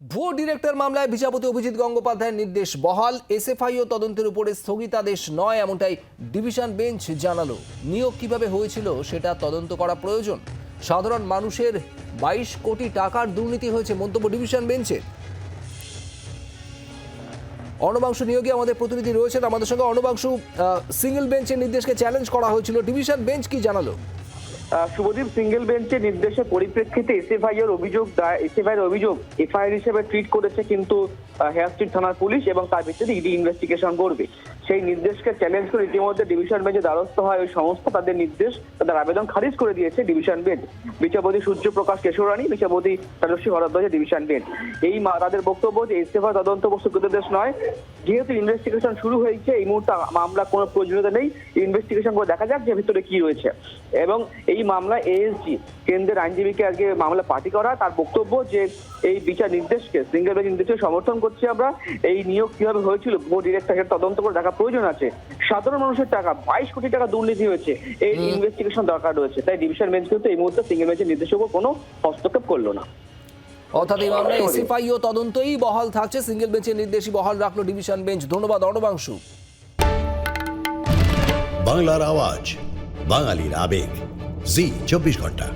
ভুয়ো ডিরেক্টর মামলায় বিচারপতি অভিজিৎ গঙ্গোপাধ্যায়ের নির্দেশ বহাল। এসএফআইও তদন্তের উপরে স্থগিতাদেশ নয়, এমনটাই ডিভিশন বেঞ্চ জানালো। নিয়োগ কীভাবে হয়েছিল সেটা তদন্ত করা প্রয়োজন। সাধারণ মানুষের বাইশ কোটি টাকার দুর্নীতি হয়েছে মন্তব্য ডিভিশন বেঞ্চের অর্ণবাংশু নিয়োগে আমাদের প্রতিনিধি রয়েছেন। আমাদের সঙ্গে অর্ণবাংশু সিঙ্গেল বেঞ্চের নির্দেশকে চ্যালেঞ্জ করা হয়েছিল। ডিভিশন বেঞ্চ কি জানালো? শুভদীপ সিঙ্গেল বেঞ্চের নির্দেশের পরিপ্রেক্ষিতে এসএফআই এর অভিযোগ এসএফআই এর অভিযোগ এফআইআর হিসেবে ট্রিট করেছে কিন্তু হেয়ার স্ট্রিট থানার পুলিশ এবং তার ভিত্তিতে ইডি ইনভেস্টিগেশন করবে। সেই নির্দেশকে চ্যালেঞ্জ করে ইতিমধ্যে ডিভিশন বেঞ্চে দ্বারস্থ হয় ওই সমস্ত তাদের নির্দেশ, তাদের আবেদন খারিজ করে দিয়েছে ডিভিশন বেঞ্চ বিচারপতি সূর্যপ্রকাশ কেশরানী, বিচারপতি রাজস্বী ভরদ্বাজের ডিভিশন বেঞ্চ এই তাদের বক্তব্য যে এসএফআই তদন্ত দেশ নয়। যেহেতু ইনভেস্টিগেশন শুরু হয়েছে, এই মুহূর্তে মামলা কোনো প্রয়োজনীয়তা নেই। ইনভেস্টিগেশন করে দেখা যাক যে ভিতরে কি রয়েছে। এবং এই মামলা এএসজি কেন্দ্রের আইনজীবীকে আজকে মামলা পার্টি করা। তার বক্তব্য যে এই বিচার নির্দেশকে সিঙ্গেল বেঞ্চ নির্দেশকে সমর্থন করছি আমরা। এই নিয়োগ কীভাবে হয়েছিল ভুয়ো ডিরেক্টর তদন্ত করে দেখা প্রয়োজন আছে। সাধারণ মানুষের টাকা বাইশ কোটি টাকা দুর্নীতি হয়েছে। এই ইনভেস্টিগেশন দরকার রয়েছে। তাই ডিভিশন বেঞ্চ কিন্তু এই মুহূর্তে সিঙ্গেল বেঞ্চের নির্দেশের উপর কোনো হস্তক্ষেপ করল না। অর্থাৎ এই মামলায় এসএফআইও তদন্তই বহাল থাকছে। সিঙ্গেল বেঞ্চের নির্দেশই বহাল রাখল ডিভিশন বেঞ্চ ধন্যবাদ অর্ণবাংশু। বাংলার আওয়াজ বাঙালির আবেগ। জি চব্বিশ ঘণ্টা।